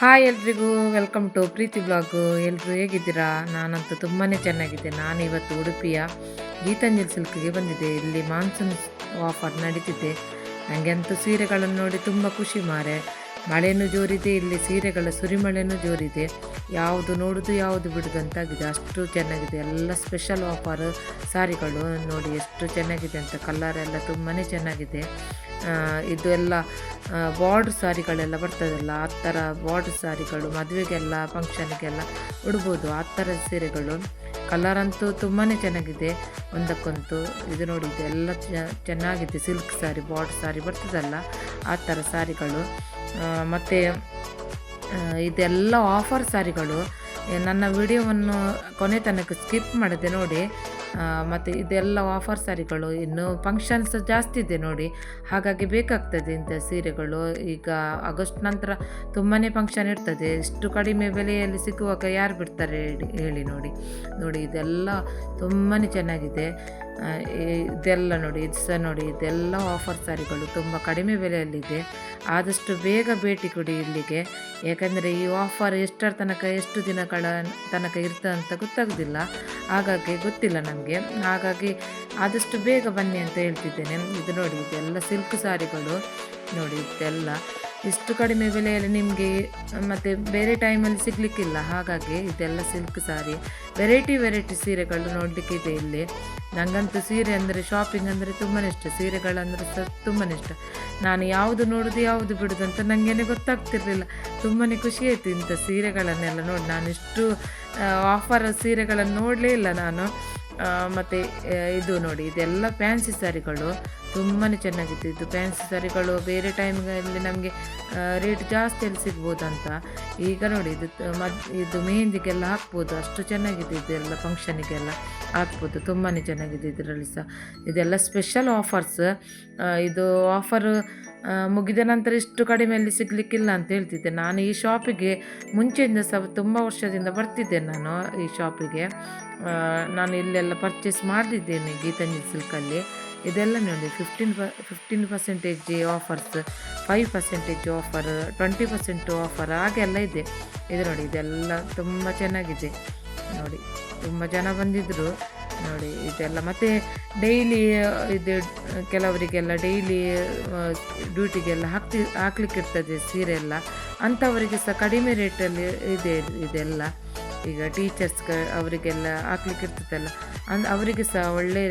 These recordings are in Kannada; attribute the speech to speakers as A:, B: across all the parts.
A: ಹಾಯ್ ಎಲ್ರಿಗೂ ವೆಲ್ಕಮ್ ಟು ಪ್ರೀತಿ ಬ್ಲಾಗು ಎಲ್ಲರೂ ಹೇಗಿದ್ದೀರಾ? ನಾನಂತೂ ತುಂಬಾ ಚೆನ್ನಾಗಿದೆ ನಾನು ಇವತ್ತು ಉಡುಪಿಯ ಗೀತಾಂಜಲಿ ಸಿಲ್ಕ್ಗೆ ಬಂದಿದ್ದೆ. ಇಲ್ಲಿ ಮಾನ್ಸೂನ್ ಆಫರ್ ನಡೀತಿದೆ. ನನಗೆ ಅಂತೂ ಸೀರೆಗಳನ್ನು ನೋಡಿ ತುಂಬ ಖುಷಿ ಮಾರೆ. ಮಳೆಯೂ ಜೋರಿದೆ, ಇಲ್ಲಿ ಸೀರೆಗಳ ಸುರಿಮಳೆನೂ ಜೋರಿದೆ. ಯಾವುದು ನೋಡೋದು, ಯಾವುದು ಬಿಡೋದು ಅಂತಾಗಿದೆ. ಅಷ್ಟು ಚೆನ್ನಾಗಿದೆ. ಎಲ್ಲ ಸ್ಪೆಷಲ್ ಆಫರ್ ಸಾರಿಗಳು ನೋಡಿ, ಎಷ್ಟು ಚೆನ್ನಾಗಿದೆ ಅಂತ. ಕಲ್ಲರ್ ಎಲ್ಲ ತುಂಬಾ ಚೆನ್ನಾಗಿದೆ. ಇದು ಎಲ್ಲ ಬಾರ್ಡ್ರ್ ಸಾರಿಗಳೆಲ್ಲ ಬರ್ತದಲ್ಲ, ಆ ಥರ ಬಾರ್ಡ್ರ್ ಸಾರಿಗಳು, ಮದುವೆಗೆಲ್ಲ ಫಂಕ್ಷನ್ಗೆಲ್ಲ ಉಡ್ಬೋದು, ಆ ಥರ ಸೀರೆಗಳು. ಕಲರ್ ಅಂತೂ ತುಂಬಾ ಚೆನ್ನಾಗಿದೆ, ಒಂದಕ್ಕೊಂದು. ಇದು ನೋಡಿ ಇದೆಲ್ಲ ಚೆನ್ನಾಗಿದೆ ಸಿಲ್ಕ್ ಸಾರಿ ಬಾರ್ಡ್ರ್ ಸಾರಿ ಬರ್ತದಲ್ಲ, ಆ ಥರ ಸಾರಿಗಳು. ಮತ್ತು ಇದೆಲ್ಲ ಆಫರ್ ಸಾರಿಗಳು. ನನ್ನ ವಿಡಿಯೋವನ್ನು ಕೊನೆ ತನಕ ಸ್ಕಿಪ್ ಮಾಡಿದೆ ನೋಡಿ. ಮತ್ತು ಇದೆಲ್ಲ ಆಫರ್ ಸಾರಿಗಳು ಇನ್ನು ಫಂಕ್ಷನ್ಸ್ ಜಾಸ್ತಿ ಇದೆ ನೋಡಿ. ಹಾಗಾಗಿ ಬೇಕಾಗ್ತದೆ ಇಂಥ ಸೀರೆಗಳು. ಈಗ ಆಗಸ್ಟ್ ನಂತರ ತುಂಬಾ ಫಂಕ್ಷನ್ ಇರ್ತದೆ. ಇಷ್ಟು ಕಡಿಮೆ ಬೆಲೆಯಲ್ಲಿ ಸಿಗುವಾಗ ಯಾರು ಬಿಡ್ತಾರೆ ಹೇಳಿ ನೋಡಿ. ನೋಡಿ ಇದೆಲ್ಲ ತುಂಬಾ ಚೆನ್ನಾಗಿದೆ. ಇದೆಲ್ಲ ನೋಡಿ, ಇದು ಸಹ ನೋಡಿ, ಇದೆಲ್ಲ ಆಫರ್ ಸ್ಯಾರಿಗಳು ತುಂಬ ಕಡಿಮೆ ಬೆಲೆಯಲ್ಲಿದೆ. ಆದಷ್ಟು ಬೇಗ ಭೇಟಿ ಕೊಡಿ ಇಲ್ಲಿಗೆ. ಯಾಕಂದರೆ ಈ ಆಫರ್ ಎಷ್ಟರ ತನಕ, ಎಷ್ಟು ದಿನಗಳ ತನಕ ಇರ್ತದೆ ಅಂತ ಗೊತ್ತಾಗೋದಿಲ್ಲ. ಹಾಗಾಗಿ ಗೊತ್ತಿಲ್ಲ ನಮಗೆ. ಹಾಗಾಗಿ ಆದಷ್ಟು ಬೇಗ ಬನ್ನಿ ಅಂತ ಹೇಳ್ತಿದ್ದೇನೆ. ಇದು ನೋಡಿ, ಇದೆಲ್ಲ ಸಿಲ್ಕ್ ಸಾರಿಗಳು. ನೋಡಿ, ಇದೆಲ್ಲ. ಇಷ್ಟು ಕಡಿಮೆ ಬೆಲೆಯಲ್ಲಿ ನಿಮಗೆ, ಮತ್ತು ಬೇರೆ ಟೈಮಲ್ಲಿ ಸಿಗಲಿಕ್ಕಿಲ್ಲ. ಹಾಗಾಗಿ ಇದೆಲ್ಲ ಸಿಲ್ಕ್ ಸಾರಿ ವೆರೈಟಿ ವೆರೈಟಿ ಸೀರೆಗಳು ನೋಡಲಿಕ್ಕೆ ಇದೆ ಇಲ್ಲಿ. ನನಗಂತೂ ಸೀರೆ ಅಂದರೆ ಶಾಪಿಂಗ್ ಅಂದರೆ ತುಂಬಾ ಇಷ್ಟ. ಸೀರೆಗಳಂದರೆ ಸಹ ತುಂಬಾ ಇಷ್ಟ. ನಾನು ಯಾವುದು ನೋಡೋದು, ಯಾವುದು ಬಿಡೋದು ಅಂತ ನನಗೇನೆ ಗೊತ್ತಾಗ್ತಿರಲಿಲ್ಲ. ತುಂಬಾ ಖುಷಿ ಆಯಿತು ಇಂಥ ಸೀರೆಗಳನ್ನೆಲ್ಲ ನೋಡಿ. ನಾನು ಇಷ್ಟು ಆಫರ್ ಸೀರೆಗಳನ್ನು ನೋಡಲೇ ಇಲ್ಲ ನಾನು. ಮತ್ತು ಇದು ನೋಡಿ, ಇದೆಲ್ಲ ಫ್ಯಾನ್ಸಿ ಸ್ಯಾರಿಗಳು ತುಂಬಾ ಚೆನ್ನಾಗಿತ್ತು. ಇದು ಫ್ಯಾನ್ಸಿ ಸರಿಗಳು ಬೇರೆ ಟೈಮ್ಗಳಲ್ಲಿ ನಮಗೆ ರೇಟ್ ಜಾಸ್ತಿಯಲ್ಲಿ ಸಿಗ್ಬೋದಂತ. ಈಗ ನೋಡಿ, ಇದು ಮದ್ ಇದು ಮೆಹಂದಿಗೆಲ್ಲ ಹಾಕ್ಬೋದು. ಅಷ್ಟು ಚೆನ್ನಾಗಿದೆ ಇದೆಲ್ಲ ಫಂಕ್ಷನಿಗೆಲ್ಲ ಹಾಕ್ಬೋದು ತುಂಬಾ ಚೆನ್ನಾಗಿದೆ ಇದರಲ್ಲಿ ಸಹ. ಇದೆಲ್ಲ ಸ್ಪೆಷಲ್ ಆಫರ್ಸ್ ಇದು ಆಫರ್ ಮುಗಿದ ನಂತರ ಇಷ್ಟು ಕಡಿಮೆಯಲ್ಲಿ ಸಿಗಲಿಕ್ಕಿಲ್ಲ ಅಂತ ಹೇಳ್ತಿದ್ದೆ. ನಾನು ಈ ಶಾಪಿಗೆ ಮುಂಚೆಯಿಂದ ಸಹ ತುಂಬ ವರ್ಷದಿಂದ ಬರ್ತಿದ್ದೆ ನಾನು ಈ ಶಾಪಿಗೆ ನಾನು ಇಲ್ಲೆಲ್ಲ ಪರ್ಚೇಸ್ ಮಾಡಿದ್ದೇನೆ ಗೀತಾಂಜಲಿ ಸಿಲ್ಕಲ್ಲಿ ಇದೆಲ್ಲ ನೋಡಿ ಫಿಫ್ಟೀನ್ ಪ fifteen percentage offers five percentage offer twenty percent offer ಹಾಗೆಲ್ಲ ಇದೆ. ಇದು ನೋಡಿ, ಇದೆಲ್ಲ ತುಂಬ ಚೆನ್ನಾಗಿದೆ. ನೋಡಿ, ತುಂಬ ಜನ ಬಂದಿದ್ದರು ನೋಡಿ, ಇದೆಲ್ಲ ಮತ್ತು ಡೈಲಿ ಇದು ಕೆಲವರಿಗೆಲ್ಲ ಡೈಲಿ ಡ್ಯೂಟಿಗೆಲ್ಲ ಹಾಕ್ತಿ ಹಾಕ್ಲಿಕ್ಕೆ ಇರ್ತದೆ ಸೀರೆ ಎಲ್ಲ. ಅಂಥವರಿಗೆ ಸಹ ಕಡಿಮೆ ರೇಟಲ್ಲಿ ಇದೆ, ಇದೆಲ್ಲ. ಈಗ ಟೀಚರ್ಸ್ ಅವರಿಗೆಲ್ಲ ಹಾಕ್ಲಿಕ್ಕೆ ಇರ್ತದಲ್ಲ ಅಂದ್, ಅವರಿಗೆ ಸಹ ಒಳ್ಳೆ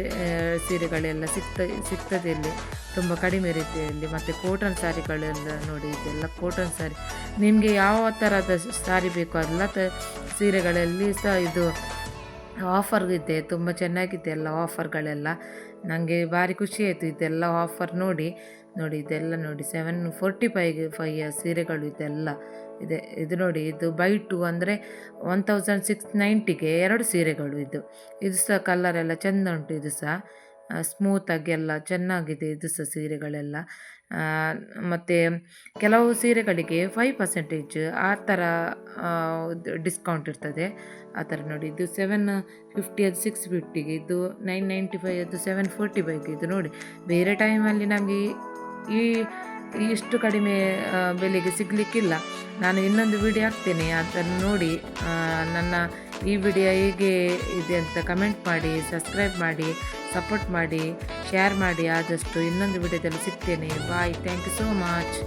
A: ಸೀರೆಗಳೆಲ್ಲ ಸಿಗ್ತ ಸಿಗ್ತದೆ ಇಲ್ಲಿ. ತುಂಬ ಕಡಿಮೆ ರೀತಿಯಲ್ಲಿ. ಮತ್ತು ಕೋಟನ್ ಸ್ಯಾರಿಗಳೆಲ್ಲ ನೋಡಿ, ಇದೆಲ್ಲ ಕೋಟನ್ ಸ್ಯಾರಿ ನಿಮಗೆ ಯಾವ ಥರದ ಸ್ಯಾರಿ ಬೇಕೋ ಅದೆಲ್ಲ ತ ಸೀರೆಗಳಲ್ಲಿ ಸಹ ಇದು ಆಫರ್ ಇದೆ, ತುಂಬ ಚೆನ್ನಾಗಿದೆ ಎಲ್ಲ ಆಫರ್ಗಳೆಲ್ಲ ನನಗೆ ಭಾರಿ ಖುಷಿ ಆಯಿತು ಇದೆಲ್ಲ ಆಫರ್ ನೋಡಿ ನೋಡಿ ಇದೆಲ್ಲ ನೋಡಿ. ಸೆವೆನ್ ಫೋರ್ಟಿ ಫೈಗೆ ಫೈಯ ಸೀರೆಗಳು ಇದೆಲ್ಲ ಇದೆ. ಇದು ನೋಡಿ, ಇದು ಬೈ ಟು ಅಂದರೆ ಒನ್ ತೌಸಂಡ್ ಸಿಕ್ಸ್ ನೈಂಟಿಗೆ ಎರಡು ಸೀರೆಗಳು ಇದು. ಇದು ಸಹ ಕಲರ್ ಎಲ್ಲ ಚೆಂದ ಉಂಟು ಇದು ಸಹ. ಸ್ಮೂತಾಗಿ ಎಲ್ಲ ಚೆನ್ನಾಗಿದೆ ಇದು ಸಹ ಸೀರೆಗಳೆಲ್ಲ ಮತ್ತು ಕೆಲವು ಸೀರೆಗಳಿಗೆ ಫೈವ್ ಪರ್ಸೆಂಟೇಜ್ ಆ ಥರ ಡಿಸ್ಕೌಂಟ್ ಇರ್ತದೆ. ಆ ಥರ ನೋಡಿ, ಇದು ಸೆವೆನ್ ಫಿಫ್ಟಿ ಅದು ಸಿಕ್ಸ್ ಫಿಫ್ಟಿಗೆ ಇದು ನೈನ್ ನೈಂಟಿ ಫೈವ್ ಅದು ಸೆವೆನ್ ಫೋರ್ಟಿ ಫೈವ್ಗೆ ಇದು ನೋಡಿ. ಬೇರೆ ಟೈಮಲ್ಲಿ ನಮಗೆ ಈ ಇಷ್ಟು ಕಡಿಮೆ ಬೆಲೆಗೆ ಸಿಗಲಿಕ್ಕಿಲ್ಲ. ನಾನು ಇನ್ನೊಂದು ವಿಡಿಯೋ ಹಾಕ್ತೇನೆ, ಅದನ್ನು ನೋಡಿ ನನ್ನ ಈ ವಿಡಿಯೋ ಹೇಗೆ ಇದೆ ಅಂತ ಕಮೆಂಟ್ ಮಾಡಿ ಸಬ್ಸ್ಕ್ರೈಬ್ ಮಾಡಿ ಸಪೋರ್ಟ್ ಮಾಡಿ ಶೇರ್ ಮಾಡಿ, ಆದಷ್ಟು ಇನ್ನೊಂದು ವಿಡಿಯೋದಲ್ಲಿ ಸಿಗ್ತೇನೆ. Bye thank you so much